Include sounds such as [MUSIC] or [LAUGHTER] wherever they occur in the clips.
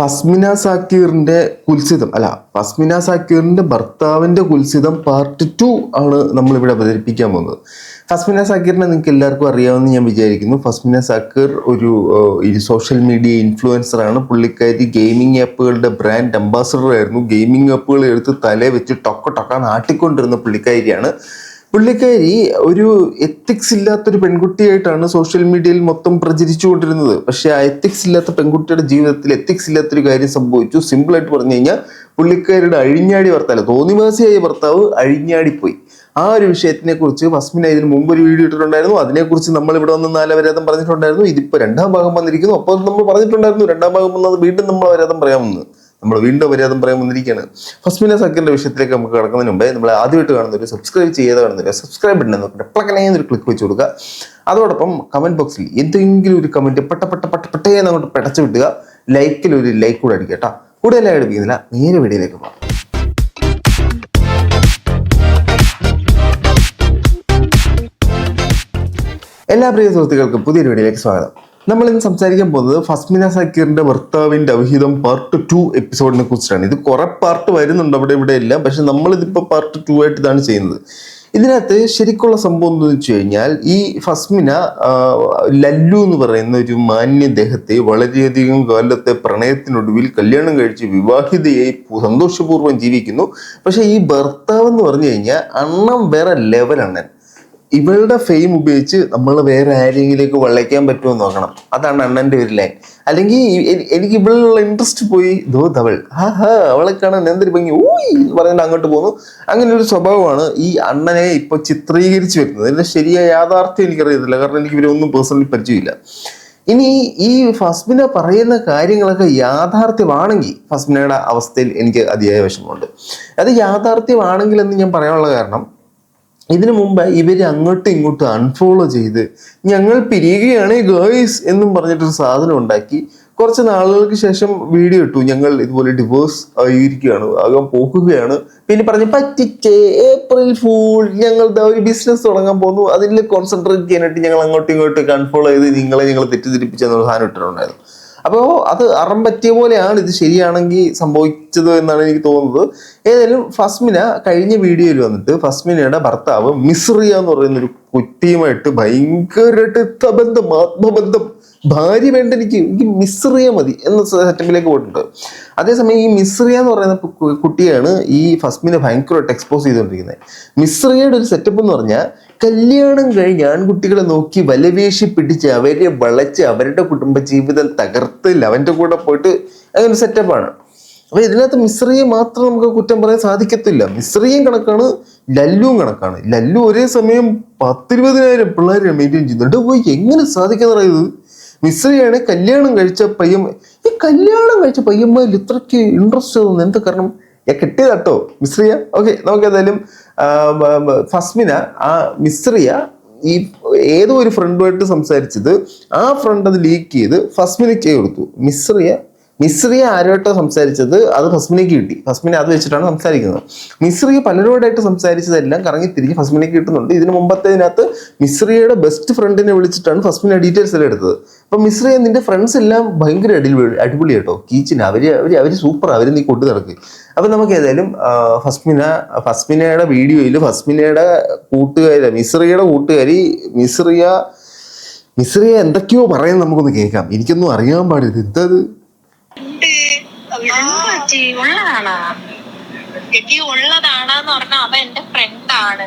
ഫസ്മിന സാക്കീറിന്റെ കുൽസിതം അല്ല ഫസ്മിന സാക്കീറിന്റെ ഭർത്താവിന്റെ കുൽസിതം part two ആണ് നമ്മൾ ഇവിടെ അവതരിപ്പിക്കാൻ പോകുന്നത്. ഫസ്മിന സാക്കീറിനെ നിങ്ങൾക്ക് എല്ലാവർക്കും അറിയാമെന്ന് ഞാൻ വിചാരിക്കുന്നു. ഫസ്മിന സാക്കീർ ഒരു സോഷ്യൽ മീഡിയ ഇൻഫ്ലുവൻസർ ആണ്. പുള്ളിക്കാരി ഗെയിമിംഗ് ആപ്പുകളുടെ ബ്രാൻഡ് അംബാസഡർ ആയിരുന്നു. ഗെയിമിംഗ് ആപ്പുകൾ എടുത്ത് തലേ വെച്ച് ടൊക്ക ടൊക്ക നാട്ടിക്കൊണ്ടിരുന്ന പുള്ളിക്കാരിയാണ്. പുള്ളിക്കാരി ഒരു എത്തിക്സ് ഇല്ലാത്തൊരു പെൺകുട്ടിയായിട്ടാണ് സോഷ്യൽ മീഡിയയിൽ മൊത്തം പ്രചരിച്ചുകൊണ്ടിരുന്നത്. പക്ഷെ ആ എത്തിക്സ് ഇല്ലാത്ത പെൺകുട്ടിയുടെ ജീവിതത്തിൽ എത്തിക്സ് ഇല്ലാത്തൊരു കാര്യം സംഭവിച്ചു. സിമ്പിൾ ആയിട്ട് പറഞ്ഞു കഴിഞ്ഞാൽ പുള്ളിക്കാരിയുടെ അഴിഞ്ഞാടി ഭർത്താവ് തോന്നിവാസിയായ ഭർത്താവ് അഴിഞ്ഞാടിപ്പോയി. ആ ഒരു വിഷയത്തിനെ കുറിച്ച് ഫസ്മിന ഇതിന് മുമ്പ് ഒരു വീഡിയോ ഇട്ടിട്ടുണ്ടായിരുന്നു. അതിനെക്കുറിച്ച് നമ്മൾ ഇവിടെ വന്ന് നാലവരാതം പറഞ്ഞിട്ടുണ്ടായിരുന്നു. ഇതിപ്പോ രണ്ടാം ഭാഗം വന്നിരിക്കുന്നു. അപ്പോൾ നമ്മൾ പറഞ്ഞിട്ടുണ്ടായിരുന്നു. രണ്ടാം ഭാഗം വന്നത് വീണ്ടും നമ്മൾ വരാതം പറയാമെന്ന്. നമ്മൾ വീണ്ടും പര്യാദം പറയാൻ വന്നിരിക്കുകയാണ്. ഫസ്മിന സഖ്യന്റെ വിഷയത്തിലേക്ക് നമുക്ക് കിടക്കുന്നതിന് മുമ്പേ നമ്മൾ ആദ്യമായിട്ട് ഒരു സബ്സ്ക്രൈബ് ചെയ്യാതെ ഒരു സബ്സ്ക്രൈബ് ബട്ടൺ നോക്കിയിട്ട് പ്ലക്കനെ ഒരു ക്ലിക്ക് വെച്ച് കൊടുക്കുക. അതോടൊപ്പം കമന്റ് ബോക്സിൽ എന്തെങ്കിലും ഒരു കമന്റ് പെട്ട പെട്ട പെട്ട പെട്ടേന്ന് അങ്ങോട്ട് പെടച്ചു വിടുക. ലൈക്കിൽ ഒരു ലൈക്ക് കൂടെ അടിക്കുക കേട്ടോ. കൂടുതലായി അടുപ്പിക്കുന്നില്ല നേരെ വീഡിയോയിലേക്ക് പോകാം. എല്ലാ പ്രിയ സുഹൃത്തുക്കൾക്കും പുതിയൊരു വീഡിയോയിലേക്ക് സ്വാഗതം. നമ്മൾ ഇന്ന് സംസാരിക്കാൻ പോകുന്നത് ഫസ്മിന സക്കീറിന്റെ ഭർത്താവിന്റെ അവിഹിതം പാർട്ട് ടു എപ്പിസോഡിനെ കുറിച്ചാണ്. ഇത് കുറെ പാർട്ട് വരുന്നുണ്ട് അവിടെ ഇവിടെ എല്ലാം പക്ഷെ ഇതിപ്പോ പാർട്ട് ടു ആയിട്ട് ഇതാണ് ചെയ്യുന്നത്. ഇതിനകത്ത് ശരിക്കുള്ള സംഭവം എന്ന് വെച്ച് കഴിഞ്ഞാൽ ഈ ഫസ്മിന ലല്ലു എന്ന് പറയുന്ന ഒരു മാന്യദേഹത്തെ വളരെയധികം കാലത്തെ പ്രണയത്തിനൊടുവിൽ കല്യാണം കഴിച്ച് വിവാഹിതയായി സന്തോഷപൂർവം ജീവിക്കുന്നു. പക്ഷേ ഈ ഭർത്താവ് എന്ന് പറഞ്ഞു കഴിഞ്ഞാൽ അണ്ണം വേറെ ലെവലാണ് ഇവളുടെ ഫെയിം ഉപയോഗിച്ച് നമ്മൾ വേറെ ആരെങ്കിലേക്ക് വള്ളയ്ക്കാൻ പറ്റുമോ നോക്കണം. അതാണ് അണ്ണന്റെ ഒരു ലൈൻ അല്ലെങ്കിൽ എനിക്ക് ഇവളുള്ള ഇൻട്രസ്റ്റ് പോയി ദോ തവൾ ഹാ ഹാ അവളെ കാണാൻ എന്തൊരു ഭംഗി. ഊയ് പറഞ്ഞിട്ട് അങ്ങോട്ട് പോകുന്നു അങ്ങനെ ഒരു സ്വഭാവമാണ് ഈ അണ്ണനെ ഇപ്പൊ ചിത്രീകരിച്ചു വരുന്നത്. എന്റെ ശരിയായ യാഥാർത്ഥ്യം എനിക്കറിയത്തില്ല. കാരണം എനിക്ക് ഇവരൊന്നും പേഴ്സണലി പരിചയമില്ല. ഇനി ഈ ഫസ്മിന പറയുന്ന കാര്യങ്ങളൊക്കെ യാഥാർത്ഥ്യമാണെങ്കിൽ ഫസ്മിനയുടെ അവസ്ഥയിൽ എനിക്ക് അതിയായ വിഷമമുണ്ട്. അത് യാഥാർത്ഥ്യമാണെങ്കിൽ എന്ന് ഞാൻ പറയാനുള്ള കാരണം ഇതിനു മുമ്പ് ഇവർ അങ്ങോട്ടും ഇങ്ങോട്ടും അൺഫോളോ ചെയ്ത് ഞങ്ങൾ പിരിയുകയാണ് ഗേൾസ് എന്നും പറഞ്ഞിട്ടൊരു സാധനം ഉണ്ടാക്കി. കുറച്ച് നാളുകൾക്ക് ശേഷം വീഡിയോ ഇട്ടു. ഞങ്ങൾ ഇതുപോലെ ഡിവോഴ്സ് ആയിരിക്കുകയാണ് ആകാൻ പോക്കുകയാണ്. പിന്നെ പറഞ്ഞ് പറ്റിച്ചേ ഏപ്രിൽ ഫൂൾ ഞങ്ങൾ ഒരു ബിസിനസ് തുടങ്ങാൻ പോകുന്നു അതിൽ കോൺസെൻട്രേറ്റ് ചെയ്യാനായിട്ട് ഞങ്ങൾ അങ്ങോട്ടും ഇങ്ങോട്ടും കൺഫോൾ ചെയ്ത് നിങ്ങളെ ഞങ്ങൾ തെറ്റിദ്ധരിപ്പിച്ചെന്നുള്ള സാധനം ഇട്ടിട്ടുണ്ടായിരുന്നു. അപ്പോൾ അത് അറം പറ്റിയ പോലെയാണ് ഇത് ശരിയാണെങ്കിൽ സംഭവിച്ചത് എന്നാണ് എനിക്ക് തോന്നുന്നത്. ഏതായാലും ഫസ്മിന കഴിഞ്ഞ വീഡിയോയിൽ വന്നിട്ട് ഫസ്മിനയുടെ ഭർത്താവ് മിസ്റിയ എന്ന് പറയുന്ന ഒരു കുട്ടിയുമായിട്ട് ഭയങ്കരമായിട്ട് ബന്ധം ആത്മബന്ധം ഭാര്യ വേണ്ട എനിക്ക് എനിക്ക് മിസ്റിയ മതി എന്ന സെറ്റപ്പിലേക്ക് പോയിട്ടുണ്ട്. അതേസമയം ഈ മിസ്റിയ എന്ന് പറയുന്ന കുട്ടിയാണ് ഈ ഫസ്മിനെ ഭയങ്കരമായിട്ട് എക്സ്പോസ് ചെയ്തുകൊണ്ടിരിക്കുന്നത്. മിസ്റിയയുടെ ഒരു സെറ്റപ്പ് എന്ന് പറഞ്ഞാൽ കല്യാണം കഴിഞ്ഞ് ആൺകുട്ടികളെ നോക്കി വലവേശി പിടിച്ച് അവരെ വളച്ച് അവരുടെ കുടുംബ ജീവിതം തകർത്ത് അവന്റെ കൂടെ പോയിട്ട് അങ്ങനെ സെറ്റപ്പാണ് അപ്പൊ ഇതിനകത്ത് മിശ്രിയെ മാത്രം നമുക്ക് കുറ്റം പറയാൻ സാധിക്കത്തില്ല. മിശ്രിയും കണക്കാണ് ലല്ലുവും കണക്കാണ്. ലല്ലു ഒരേ സമയം പത്തിരുപതിനായിരം പിള്ളേരെ മെയിന്റെയിൻ ചെയ്യുന്നുണ്ട് പോയി എങ്ങനെ സാധിക്കുന്ന പറയുന്നത് മിശ്രിയാണ് കല്യാണം കഴിച്ച പയ്യൻ ഈ കല്യാണം കഴിച്ച പയ്യന്മാരിൽ ഇത്രയ്ക്ക് ഇൻട്രസ്റ്റ് തോന്നുന്നു എന്താ കാരണം? ഞാൻ കിട്ടിയതാട്ടോ മിശ്രിയ. ഓക്കെ നമുക്ക് ഏതായാലും ഫസ്മിന ആ മിസ്റിയ ഈ ഏതോ ഒരു ഫ്രണ്ടുമായിട്ട് സംസാരിച്ചത് ആ ഫ്രണ്ട് അത് ലീക്ക് ചെയ്ത് ഫസ്മിനയ്ക്ക് കൊടുത്തു. മിശ്രിയ മിശ്രിയ ആരോട്ടോ സംസാരിച്ചത് അത് ഫസ്മിനേക്ക് കിട്ടി. ഫസ്മിനെ അത് വെച്ചിട്ടാണ് സംസാരിക്കുന്നത്. മിശ്രിയ പലരോടായിട്ട് സംസാരിച്ചതെല്ലാം കറങ്ങി തിരിഞ്ഞ് ഫസ്മിനേക്ക് കിട്ടുന്നുണ്ട്. ഇതിന് മുമ്പത്തേതിനകത്ത് മിശ്രിയുടെ ബെസ്റ്റ് ഫ്രണ്ടിനെ വിളിച്ചിട്ടാണ് ഫസ്മിന ഡീറ്റെയിൽസ് എല്ലാം എടുത്തത്. അപ്പൊ മിശ്രിയെ നിന്റെ ഫ്രണ്ട്സ് എല്ലാം ഭയങ്കര അടിപൊളി അടിപൊളി കേട്ടോ. കീച്ചിന്. അവർ അവർ അവർ സൂപ്പർ അവർ നീ കൊണ്ടു നടക്കുക അപ്പൊ നമുക്ക് ഏതായാലും ഫസ്മിന ഫസ്മിനയുടെ വീഡിയോയിൽ ഫസ്മിനയുടെ കൂട്ടുകാരി മിശ്രിയുടെ കൂട്ടുകാരി മിശ്രിയ മിശ്രിയ എന്തൊക്കെയോ പറയുന്നത് നമുക്കൊന്ന് കേൾക്കാം. എനിക്കൊന്നും അറിയാൻ പാടില്ല. എന്തത് പറ്റി ഉള്ളതാണാ? എടി ഉള്ളതാണെന്ന് പറഞ്ഞാൽ അവൻ എന്റെ ഫ്രണ്ടാണ്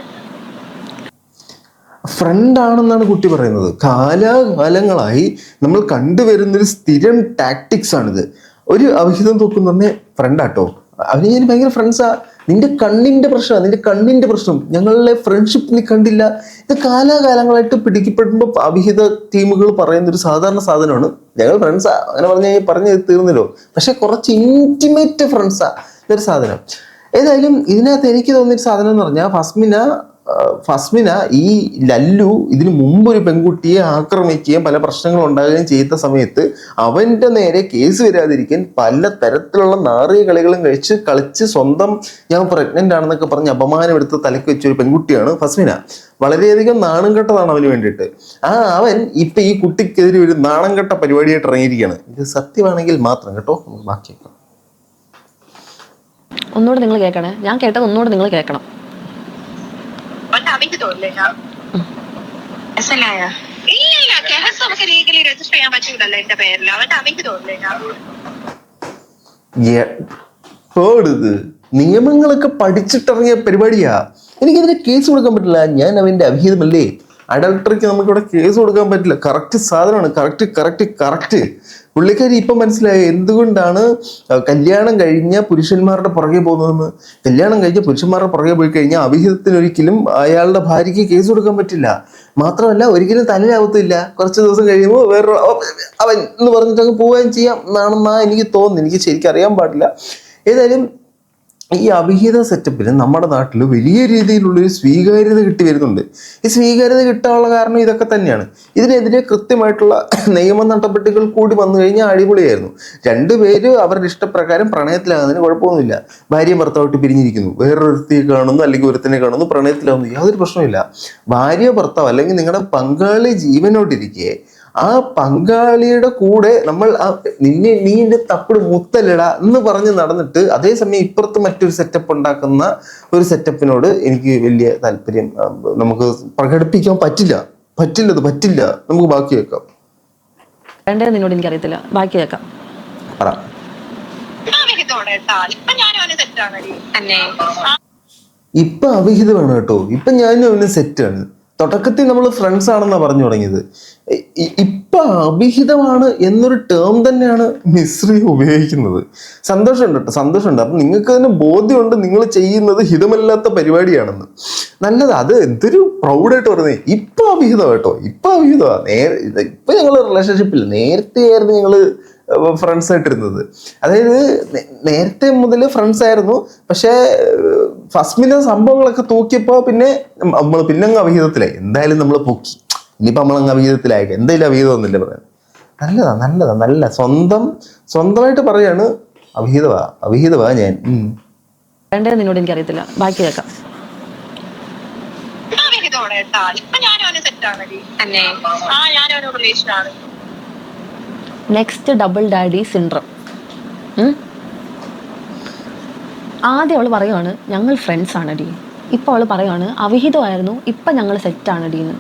ഫ്രണ്ട് ആണെന്നാണ് കുട്ടി പറയുന്നത്. കാലാകാലങ്ങളായി നമ്മൾ കണ്ടുവരുന്നൊരു സ്ഥിരം ടാക്ടിക്സ് ആണിത്. ഒരു അവിഹിതം തോക്കുന്ന ഫ്രണ്ടാട്ടോ അവന് ഞാൻ ഭയങ്കര ഫ്രണ്ട്സാ നിന്റെ കണ്ണിന്റെ പ്രശ്നമാണ് നിന്റെ കണ്ണിന്റെ പ്രശ്നം. ഞങ്ങളുടെ ഫ്രണ്ട്ഷിപ്പ് നീ കണ്ടില്ല. ഇത് കാലാകാലങ്ങളായിട്ട് പിടിക്കപ്പെടുമ്പോൾ അവിഹിത ടീമുകൾ പറയുന്ന ഒരു സാധാരണ സാധനമാണ്. ഞങ്ങൾ ഫ്രണ്ട്സാ അങ്ങനെ പറഞ്ഞ പറഞ്ഞ് തീർന്നല്ലോ. പക്ഷെ കുറച്ച് ഇന്റിമേറ്റ് ഫ്രണ്ട്സാ ഇതൊരു സാധനം. ഏതായാലും ഇതിനകത്ത് എനിക്ക് തോന്നിയൊരു സാധനം എന്ന് പറഞ്ഞാൽ ഫസ്മിന ഫസ്മിന ഈ ലല്ലു ഇതിനു മുമ്പ് ഒരു പെൺകുട്ടിയെ ആക്രമിക്കുകയും പല പ്രശ്നങ്ങളും ഉണ്ടാകുകയും ചെയ്ത സമയത്ത് അവന്റെ നേരെ കേസ് വരാതിരിക്കാൻ പല തരത്തിലുള്ള നാറിയ കളികളും കഴിച്ച് കളിച്ച് സ്വന്തം ഞാൻ പ്രഗ്നന്റ് ആണെന്നൊക്കെ പറഞ്ഞ് അപമാനം എടുത്ത് തലയ്ക്ക് വെച്ച ഒരു പെൺകുട്ടിയാണ് ഫസ്മിന. വളരെയധികം നാണം കെട്ടതാണ് അവന് വേണ്ടിയിട്ട്. ആ അവൻ ഇപ്പൊ ഈ കുട്ടിക്കെതിരെ ഒരു നാണം കെട്ട പരിപാടിയായിട്ട് ഇറങ്ങിയിരിക്കുകയാണ്. ഇത് സത്യമാണെങ്കിൽ മാത്രം കേട്ടോ നമുക്ക് ബാക്കിയേക്കാം ഒന്നുകൂടെ നിങ്ങൾ കേൾക്കണേ. ഞാൻ കേട്ടത് ഒന്നുകൂടെ നിങ്ങൾ കേൾക്കണം. മനസ്സിലായ ഇല്ല ഇല്ല കേസ് നമുക്ക് ലീഗലി രജിസ്റ്റർ ചെയ്യാൻ പറ്റൂലല്ലോ എന്റെ പേരിൽ അവന്റെ നിയമങ്ങളൊക്കെ പഠിച്ചിട്ടിറങ്ങിയ പരിപാടിയാ. എനിക്കിതിന് കേസ് കൊടുക്കാൻ പറ്റില്ല. ഞാൻ അവന്റെ അഭിഹിതമല്ലേ? അഡൾട്ടറിക്ക് നമുക്കിവിടെ കേസ് കൊടുക്കാൻ പറ്റില്ല. കറക്റ്റ് സാധനമാണ്. കറക്റ്റ് കറക്റ്റ് കറക്റ്റ് പുള്ളിക്കാരി ഇപ്പം മനസ്സിലായി എന്തുകൊണ്ടാണ് കല്യാണം കഴിഞ്ഞ പുരുഷന്മാരുടെ പുറകെ പോകുന്നതെന്ന്. കല്യാണം കഴിഞ്ഞ പുരുഷന്മാരുടെ പുറകെ പോയി കഴിഞ്ഞാൽ അവിഹിതത്തിനൊരിക്കലും അയാളുടെ ഭാര്യയ്ക്ക് കേസ് കൊടുക്കാൻ പറ്റില്ല. മാത്രമല്ല ഒരിക്കലും തലയിലാവത്തില്ല കുറച്ച് ദിവസം കഴിയുമ്പോൾ വേറൊരു അവ- അവൻ എന്ന് പറഞ്ഞിട്ട് അങ്ങ് പോവുകയും ചെയ്യാം എന്നാണെന്നാണ് എനിക്ക് തോന്നുന്നു എനിക്ക് ശരിക്കും അറിയാൻ പാടില്ല. ഏതായാലും ഈ അവിഹിത സെറ്റപ്പിന് നമ്മുടെ നാട്ടിൽ വലിയ രീതിയിലുള്ളൊരു സ്വീകാര്യത കിട്ടി വരുന്നുണ്ട്. ഈ സ്വീകാര്യത കിട്ടാനുള്ള കാരണം ഇതൊക്കെ തന്നെയാണ്. ഇതിനെതിരെ കൃത്യമായിട്ടുള്ള [CLEARS THROAT] നിയമ നടപടികൾ കൂടി വന്നു കഴിഞ്ഞാൽ അടിപൊളിയായിരുന്നു. രണ്ടുപേര് അവരുടെ ഇഷ്ടപ്രകാരം പ്രണയത്തിലാകുന്നതിന് കുഴപ്പമൊന്നുമില്ല. ഭാര്യയും ഭർത്താവായിട്ട് പിരിഞ്ഞിരിക്കുന്നു. വേറൊരുത്തിയെ കാണുന്നു അല്ലെങ്കിൽ ഒരുത്തിനെ കാണുന്നു പ്രണയത്തിലാവുന്നു യാതൊരു പ്രശ്നമില്ല ഭാര്യ ഭർത്താവ് അല്ലെങ്കിൽ നിങ്ങളുടെ പങ്കാളി ജീവനോട്ടിരിക്കെ ആ പങ്കാളിയുടെ കൂടെ നമ്മൾ ആ നിന്നെ നീ എന്റെ തപ്പിട് മുത്തല്ലട എന്ന് പറഞ്ഞ് നടന്നിട്ട് അതേസമയം ഇപ്പുറത്ത് മറ്റൊരു സെറ്റപ്പ് ഉണ്ടാക്കുന്ന ഒരു സെറ്റപ്പിനോട് എനിക്ക് വലിയ താല്പര്യം നമുക്ക് പ്രകടിപ്പിക്കാൻ പറ്റില്ല. പറ്റില്ലത് പറ്റില്ല. നമുക്ക് ബാക്കി വെക്കാം. വേണ്ടത് നിന്നോട് എനിക്കറിയത്തില്ല. ബാക്കി വെക്കാം. പറ. ഇപ്പൊ അവിഹിതമാണ് കേട്ടോ. ഇപ്പൊ ഞാനും അവന് സെറ്റാണ് തുടക്കത്തിൽ നമ്മൾ ഫ്രണ്ട്സ് ആണെന്നാണ് പറഞ്ഞു തുടങ്ങിയത്. ഇപ്പൊ അഭിഹിതമാണ് എന്നൊരു ടേം തന്നെയാണ് മിശ്രി ഉപയോഗിക്കുന്നത്. സന്തോഷമുണ്ട് കേട്ടോ സന്തോഷമുണ്ട്. അപ്പം നിങ്ങൾക്ക് തന്നെ ബോധ്യമുണ്ട് നിങ്ങൾ ചെയ്യുന്നത് ഹിതമല്ലാത്ത പരിപാടിയാണെന്ന്. നല്ലത് അത് എന്തൊരു പ്രൗഡായിട്ട് പറഞ്ഞേ ഇപ്പൊ അഭിഹിതം കേട്ടോ ഇപ്പൊ അഭിഹിതമാണ് നേരെ ഇപ്പൊ ഞങ്ങൾ റിലേഷൻഷിപ്പിൽ നേരത്തെ ആയിരുന്നു ഞങ്ങൾ ഫ്രണ്ട്സ് ആയിട്ടിരുന്നത്. അതായത് നേരത്തെ മുതൽ ഫ്രണ്ട്സ് ആയിരുന്നു. പക്ഷേ ഫസ്റ്റിലെ സംഭവങ്ങളൊക്കെ തൂക്കിയപ്പോൾ പിന്നെ നമ്മൾ പിന്നെ അങ്ങ് അവിഹിതത്തിലായി. എന്തായാലും നമ്മൾ പൊക്കി. ഇനിയിപ്പോൾ നമ്മൾ അങ്ങ് അവിഹിതത്തിലായി. എന്തായാലും അവിഹിതം ഒന്നുമില്ല പറയാൻ. നല്ലതാ നല്ലതാ നല്ല സ്വന്തം സ്വന്തമായിട്ട് പറയാണ് അവിഹിതവാ അവിഹിതവാ ഞാൻ. വേണ്ടത് നിന്നോട് എനിക്കറിയത്തില്ല. ബാക്കി കേൾക്കാം. നെക്സ്റ്റ് ഡബിൾ ഡാഡി സിൻഡ്രം ആദ്യം അവൾ പറയുവാണ് ഞങ്ങൾ ഫ്രണ്ട്സ് ആണ് ഡി ഇപ്പോൾ അവൾ പറയുവാണ് അവിഹിതമായിരുന്നു ഇപ്പം ഞങ്ങൾ സെറ്റാണടി എന്ന്.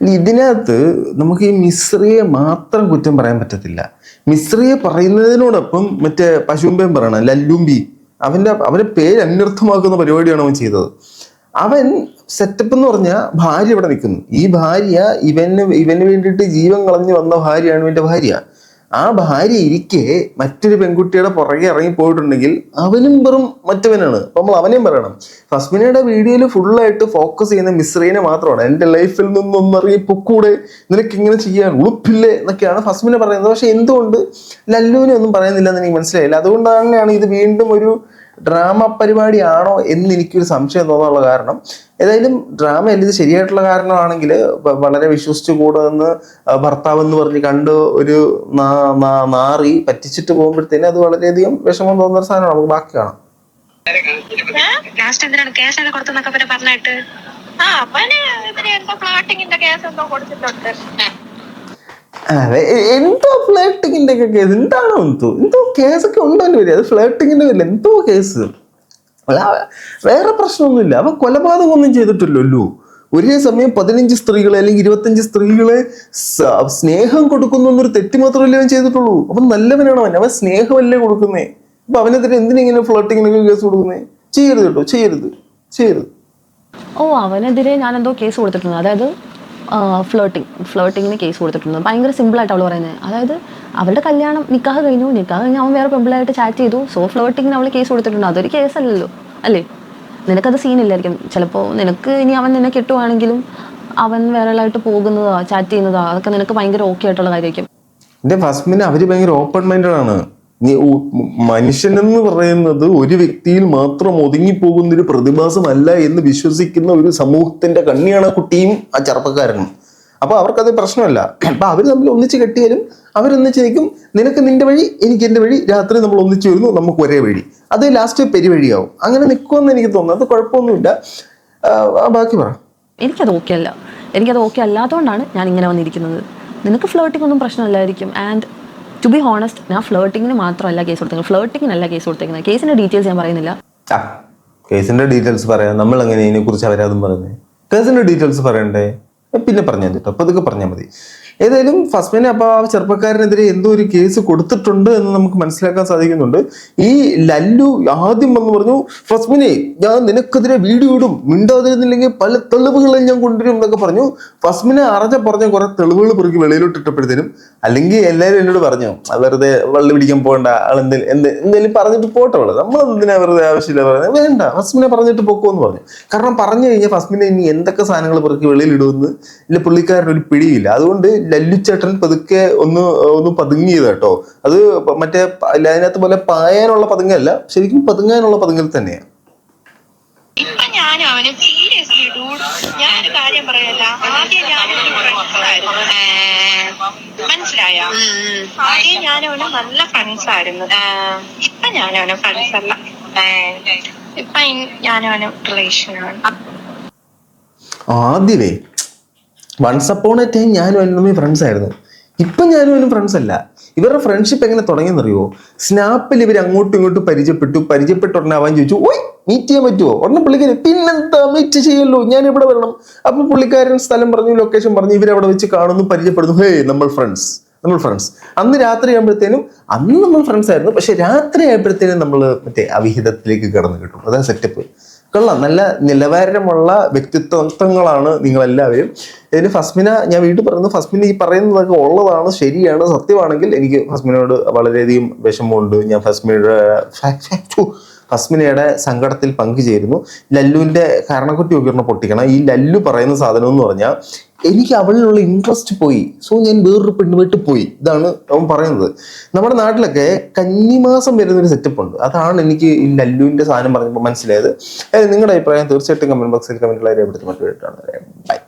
ഇനി ഇതിനകത്ത് നമുക്ക് ഈ മിശ്രിയെ മാത്രം കുറ്റം പറയാൻ പറ്റത്തില്ല. മിശ്രിയെ പറയുന്നതിനോടൊപ്പം മറ്റേ പശുമ്പേം പറയണം ലല്ലുമ്പി. അവന്റെ അവന്റെ പേര് അന്വർത്ഥമാക്കുന്ന പരിപാടിയാണ് അവൻ ചെയ്തത്. അവൻ സെറ്റപ്പ് എന്ന് പറഞ്ഞാൽ ഭാര്യ ഇവിടെ നിൽക്കുന്നു. ഈ ഭാര്യ ഇവന് ഇവന് വേണ്ടിയിട്ട് ജീവൻ കളഞ്ഞു വന്ന ഭാര്യയാണ് ഇവന്റെ ഭാര്യ. ആ ഭാര്യ ഇരിക്കെ മറ്റൊരു പെൺകുട്ടിയുടെ പുറകെ ഇറങ്ങി പോയിട്ടുണ്ടെങ്കിൽ അവനും വെറും മറ്റവനാണ്. അപ്പൊ നമ്മൾ അവനെയും പറയണം. ഫസ്മിനയുടെ വീഡിയോയിൽ ഫുള്ളായിട്ട് ഫോക്കസ് ചെയ്യുന്ന മിശ്രീനെ മാത്രമാണ്. എന്റെ ലൈഫിൽ നിന്നൊന്നും ഇറങ്ങി പൊക്കൂടെ നിനക്ക് ഇങ്ങനെ ചെയ്യാൻ ഉളുപ്പില്ലേ എന്നൊക്കെയാണ് ഫസ്മിന പറയുന്നത്. പക്ഷെ എന്തുകൊണ്ട് ലല്ലുവിനെ ഒന്നും പറയുന്നില്ല എന്ന് എനിക്ക് മനസ്സിലായില്ല. അതുകൊണ്ട് തന്നെയാണ് ഇത് വീണ്ടും ഒരു ഡ്രാമ പരിപാടിയാണോ എന്ന് എനിക്കൊരു സംശയം തോന്നാനുള്ള കാരണം. ഏതായാലും ഡ്രാമ അല്ല ഇത് ശരിയായിട്ടുള്ള കാരണമാണെങ്കിൽ വളരെ വിശ്വസിച്ച് കൂടെ നിന്ന് ഭർത്താവ് എന്ന് പറഞ്ഞ് കണ്ട് ഒരു നാറി പറ്റിച്ചിട്ട് പോകുമ്പോഴത്തേന് അത് വളരെയധികം വിഷമം തോന്നുന്ന സാധനമാണ്. നമുക്ക് ബാക്കി കാണാം. പറഞ്ഞിട്ട്. ആ അവന് ഇതിന് എന്തോ ഫ്ലാറ്റിങ്ങിന്റെ കേസ് എന്തോ കൊടുത്തിട്ടുണ്ട്. എന്തോ ഫ്ലേട്ടിങ്ങിന്റെ ഒക്കെ കേസ് എന്താണോ എന്തോ എന്തോ കേസൊക്കെ ഉണ്ടോ വരിക അത് ഫ്ലേട്ടിങ്ങിന്റെ വരില്ല എന്തോ കേസ് വേറെ പ്രശ്നമൊന്നുമില്ല. അവൻ കൊലപാതകമൊന്നും ചെയ്തിട്ടില്ലല്ലോ. ഒരേ സമയം പതിനഞ്ച് സ്ത്രീകളെ അല്ലെങ്കിൽ ഇരുപത്തഞ്ച് സ്ത്രീകളെ സ്നേഹം കൊടുക്കുന്നു എന്നൊരു തെറ്റ് മാത്രമല്ലേ അവൻ ചെയ്തിട്ടുള്ളൂ. അവൻ നല്ലവനാണ് അവൻ. അവൻ സ്നേഹമല്ലേ കൊടുക്കുന്നേ? അപ്പൊ അവനെതിരെ എന്തിനിങ്ങനെ ഫ്ലോട്ടിങ്ങിനൊക്കെ കേസ് കൊടുക്കുന്നേ? ചെയ്യരുത് കേട്ടോ ചെയ്യരുത് ചെയ്യരുത്. ഓ അവനെതിരെ ഞാൻ എന്തോ കേസ് കൊടുത്തിട്ടുണ്ട്. അതായത് ഫ്ലോട്ടിങ് ഫ്ലോട്ടിങ്ങിന് കേസ് കൊടുത്തിട്ടുണ്ട്. ഭയങ്കര സിമ്പിളായിട്ട് അവൾ പറയുന്നത് അതായത് അവളുടെ കല്യാണം നിക്കാഹ് കഴിഞ്ഞു നിക്കാഹ് കഴിഞ്ഞ് അവൻ വേറെ പെമ്പിളായിട്ട് ചാറ്റ് ചെയ്തു. സോ ഫ്ലോട്ടിങ്ങിന് അവൾ കേസ് കൊടുത്തിട്ടുണ്ട്. അതൊരു കേസല്ലല്ലോ അല്ലേ? നിനക്കത് സീനില്ലായിരിക്കും ചിലപ്പോൾ നിനക്ക് ഇനി അവൻ നിന്നെ കിട്ടുവാണെങ്കിലും അവൻ വേറെ ആളായിട്ട് പോകുന്നതോ ചാറ്റ് ചെയ്യുന്നതോ അതൊക്കെ നിനക്ക് ഭയങ്കര ഓക്കെ ആയിട്ടുള്ള കാര്യമായിരിക്കും. ഫസ്റ്റ് ഫസ്മിന് അവർ ഭയങ്കര ഓപ്പൺ മൈൻഡഡ് ആണ്. മനുഷ്യനെന്ന് പറയുന്നത് ഒരു വ്യക്തിയിൽ മാത്രം ഒതുങ്ങിപ്പോകുന്ന ഒരു പ്രതിഭാസമല്ല എന്ന് വിശ്വസിക്കുന്ന ഒരു സമൂഹത്തിന്റെ കണ്ണിയാണ് ആ കുട്ടിയും ആ ചെറുപ്പക്കാരനും. അപ്പൊ അവർക്കത് പ്രശ്നമല്ല. അപ്പൊ അവർ തമ്മിൽ ഒന്നിച്ച് കെട്ടിയാലും അവരൊന്നിച്ച് നിൽക്കും. നിനക്ക് നിന്റെ വഴി എനിക്ക് എന്റെ വഴി. രാത്രി നമ്മൾ ഒന്നിച്ച് വരുന്നു നമുക്ക് ഒരേ വഴി. അത് ലാസ്റ്റ് പെരുവഴിയാവും. അങ്ങനെ നിൽക്കുമെന്ന് എനിക്ക് തോന്നുന്നു. അത് കുഴപ്പമൊന്നുമില്ല. ബാക്കി പറ. എനിക്കത് ഓക്കെ അല്ല. എനിക്കത് ഓക്കെ അല്ലാത്തതുകൊണ്ടാണ് ഞാൻ ഇങ്ങനെ വന്നിരിക്കുന്നത്. നിനക്ക് ഫ്ലേട്ടിംഗ് ഒന്നും പ്രശ്നമല്ലായിരിക്കും. ആൻഡ് ടു ബി ഹോണസ്റ്റ് ഞാൻ ഫ്ലേട്ടിങ്ങിന് മാത്രമല്ല കേസ് കൊടുത്തേക്കുന്നത്. ഫ്ലേട്ടിങ്ങിനല്ല കേസ് കൊടുത്തേക്കുന്നത്. കേസിന്റെ ഡീറ്റെയിൽസ് ഞാൻ പറയുന്നില്ല. കേസിന്റെ ഡീറ്റെയിൽസ് പറയാം. നമ്മൾ എങ്ങനെ ഇതിനെ കുറിച്ച് അവരാതും പറയുന്നത് കേസിന്റെ ഡീറ്റെയിൽസ് പറയണ്ടേ? പിന്നെ പറഞ്ഞാൽ കേട്ടോ. അപ്പൊ അതൊക്കെ പറഞ്ഞാൽ മതി. ഏതായാലും ഫസ്മിനെ അപ്പൊ ആ ചെറുപ്പക്കാരനെതിരെ എന്തോ ഒരു കേസ് കൊടുത്തിട്ടുണ്ട് എന്ന് നമുക്ക് മനസ്സിലാക്കാൻ സാധിക്കുന്നുണ്ട്. ഈ ലല്ലു ആദ്യം വന്ന് പറഞ്ഞു ഫസ്മിനെ ഞാൻ നിനക്കെതിരെ വീഡിയോ ഇടും മിണ്ടാതിരുന്നില്ലെങ്കിൽ പല തെളിവുകളും ഞാൻ കൊണ്ടുവരും എന്നൊക്കെ പറഞ്ഞു. ഫസ്മിനെ അറിഞ്ഞ പറഞ്ഞ കുറെ തെളിവുകൾ പെറുക്കി വെളിയിലോട്ട് ഇട്ടപ്പോഴത്തേനും അല്ലെങ്കിൽ എല്ലാവരും എന്നോട് പറഞ്ഞു "ആ, വെറുതെ വള്ളി പിടിക്കാൻ പോകണ്ട എന്തെങ്കിലും എന്ത് എന്തെങ്കിലും പറഞ്ഞിട്ട് പോട്ടെ അവൾ നമ്മൾ എന്തിനാ വെറുതെ ആവശ്യമില്ല പറയുന്നത് വേണ്ട ഫസ്മിനെ പറഞ്ഞിട്ട് പൊക്കോന്ന് പറഞ്ഞു. കാരണം പറഞ്ഞു കഴിഞ്ഞാൽ ഫസ്മിനെ ഇനി എന്തൊക്കെ സാധനങ്ങൾ പെറുക്കി വെളിയിൽ ഇടുമെന്ന് ഇല്ല പുള്ളിക്കാരൻ ഒരു പിടിയില്ല. അതുകൊണ്ട് ലല്ലുച്ചേട്ടൻ പതുക്കെ ഒന്ന് ഒന്ന് പതുങ്ങിയത് കേട്ടോ. അത് മറ്റേ അതിനകത്ത് പോലെ പായാനുള്ള പതുങ്ങല്ല ശരിക്കും പതുങ്ങാനുള്ള പതുങ്ങൽ തന്നെയാണ് ഇപ്പൊ ഞാൻ അവന് സീരിയസ്ലി ഡൂഡ് ഞാനൊരു കാര്യം പറയല്ല ആദ്യം ഞാനൊരു ഫ്രണ്ട്സ് ആയിരുന്നു. ഏ, മനസ്സിലായോ? ആദ്യം ഞാൻ അവന് നല്ല ഫ്രണ്ട്സ് ആയിരുന്നു. ഇപ്പൊ ഞാൻ അവന് ഫ്രണ്ട്സ് അല്ല ഇപ്പൊ ഞാൻ അവന് റിലേഷനാണ് ആദ്യമേ? വൺസ് അപ്പോൺ എ ടൈം ഞാനും അവനും ഫ്രണ്ട്സ് ആയിരുന്നു. ഇപ്പം ഞാനും അവനും ഫ്രണ്ട്സ് അല്ല. ഇവരുടെ ഫ്രണ്ട്ഷിപ്പ് എങ്ങനെ തുടങ്ങിയെന്നറിയോ സ്നാപ്പിൽ ഇവർ അങ്ങോട്ടും ഇങ്ങോട്ടും പരിചയപ്പെട്ടു. പരിചയപ്പെട്ട ഉടനെ അവൻ ചോദിച്ചു ഓയ് മീറ്റ് ചെയ്യാൻ പറ്റുമോ ഉടനെ പുള്ളിക്കാരൻ പിന്നെന്താ മീറ്റ് ചെയ്യല്ലോ. ഞാൻ ഇവിടെ വരണം. അപ്പൊ പുള്ളിക്കാരൻ സ്ഥലം പറഞ്ഞു ലൊക്കേഷൻ പറഞ്ഞു ഇവരവിടെ വെച്ച് കാണുന്നു പരിചയപ്പെടുന്നു. ഹേ നമ്മൾ ഫ്രണ്ട്സ് നമ്മൾ ഫ്രണ്ട്സ് അന്ന് രാത്രി ആകുമ്പോഴത്തേനും അന്ന് നമ്മൾ ഫ്രണ്ട്സ് ആയിരുന്നു. പക്ഷെ രാത്രി ആയപ്പോഴത്തേനും നമ്മൾ മറ്റേ അവിഹിതത്തിലേക്ക് കടന്നു കിട്ടും. അതാണ് സെറ്റപ്പ് കൊള്ളാം. നല്ല നിലവാരമുള്ള വ്യക്തിത്വങ്ങളാണ് നിങ്ങളെല്ലാവരും. ഇതിന് ഫസ്മിന ഞാൻ വീട്ടിൽ പറയുന്നു ഫസ്മിന ഈ പറയുന്നതൊക്കെ ഉള്ളതാണ് ശരിയാണ് സത്യമാണെങ്കിൽ എനിക്ക് ഫസ്മിനോട് വളരെയധികം വിഷമമുണ്ട്. ഞാൻ ഫസ്മിനയുടെ ഫസ്മിനയുടെ സങ്കടത്തിൽ പങ്കുചേരുന്നു. ലല്ലുവിന്റെ കാരണക്കുറ്റി ഒക്കെ പൊട്ടിക്കണം. ഈ ലല്ലു പറയുന്ന സാധനം എന്ന് പറഞ്ഞാൽ എനിക്ക് അവളിലുള്ള ഇൻട്രസ്റ്റ് പോയി. സോ ഞാൻ വേറൊരു പെണ്ണുമായിട്ട് പോയി. ഇതാണ് അവൻ പറയുന്നത്. നമ്മുടെ നാട്ടിലൊക്കെ കന്നിമാസം വരുന്നൊരു സെറ്റപ്പ് ഉണ്ട്. അതാണ് എനിക്ക് ഈ ലല്ലുവിന്റെ സാധനം പറഞ്ഞപ്പോൾ മനസ്സിലായത്. നിങ്ങളുടെ അഭിപ്രായം തീർച്ചയായിട്ടും കമന്റ് ബോക്സിൽ കമന്റുള്ള രേഖപ്പെടുത്തി മറ്റു ബൈ